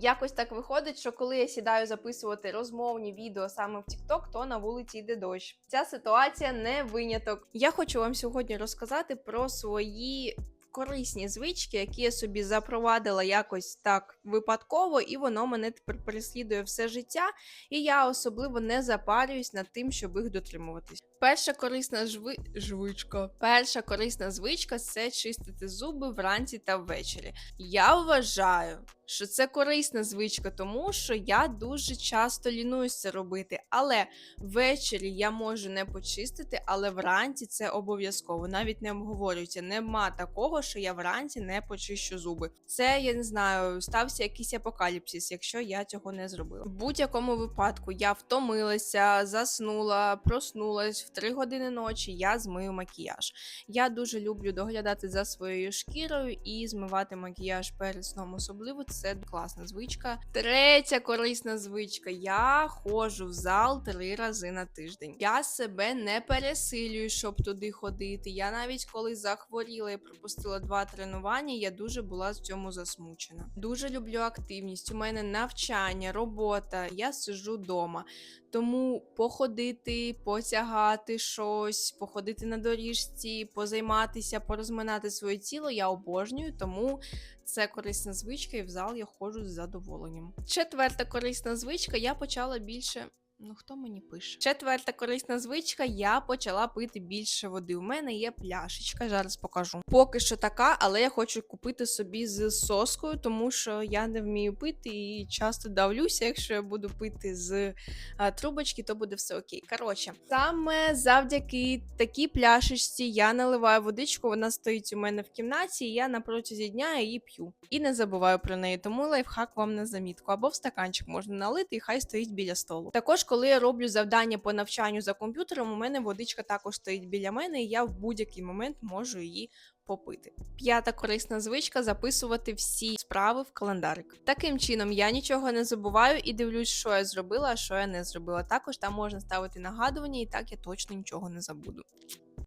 Якось так виходить, що коли я сідаю записувати розмовні відео саме в TikTok, то на вулиці йде дощ. Ця ситуація не виняток. Я хочу вам сьогодні розказати про свої. Корисні звички, які я собі запровадила якось так випадково, і воно мене тепер переслідує все життя, і я особливо не запарююсь над тим, щоб їх дотримуватись. Перша корисна жви... звичка. Перша корисна звичка це чистити зуби вранці та ввечері. Я вважаю, що це корисна звичка, тому що я дуже часто лінуюсь це робити. Але ввечері я можу не почистити, але вранці це обов'язково. Навіть не обговорюється. Нема такого, що я вранці не почищу зуби. Це я не знаю, стався якийсь апокаліпсис, якщо я цього не зробила. В будь-якому випадку я втомилася, заснула, проснулась в 3 години ночі. Я змию макіяж. Я дуже люблю доглядати за своєю шкірою і змивати макіяж перед сном. Особливо це класна звичка. Третя корисна звичка. Я ходжу в зал три рази на тиждень. Я себе не пересилюю, щоб туди ходити. Я навіть коли захворіла і пропустила два тренування, я дуже була в цьому засмучена. Дуже люблю активність. У мене навчання, робота. Я сиджу вдома. Тому походити, потягати щось, походити на доріжці, позайматися, порозминати своє тіло я обожнюю, тому це корисна звичка, і в зал я ходжу з задоволенням. Четверта корисна звичка, я почала більше. Ну, хто мені пише? Четверта корисна звичка, я почала пити більше води. У мене є пляшечка, зараз покажу. Поки що така, але я хочу купити собі з соскою, тому що я не вмію пити і часто давлюся. Якщо я буду пити з а, трубочки, то буде все окей. Коротше, саме завдяки такій пляшечці я наливаю водичку, вона стоїть у мене в кімнаті, і я на протязі дня її п'ю. І не забуваю про неї, тому лайфхак вам на замітку. Або в стаканчик можна налити, і хай стоїть біля столу. Також, коли я роблю завдання по навчанню за комп'ютером, у мене водичка також стоїть біля мене, і я в будь-який момент можу її попити. П'ята корисна звичка записувати всі справи в календарик. Таким чином я нічого не забуваю і дивлюсь, що я зробила, а що я не зробила. Також там можна ставити нагадування, і так я точно нічого не забуду.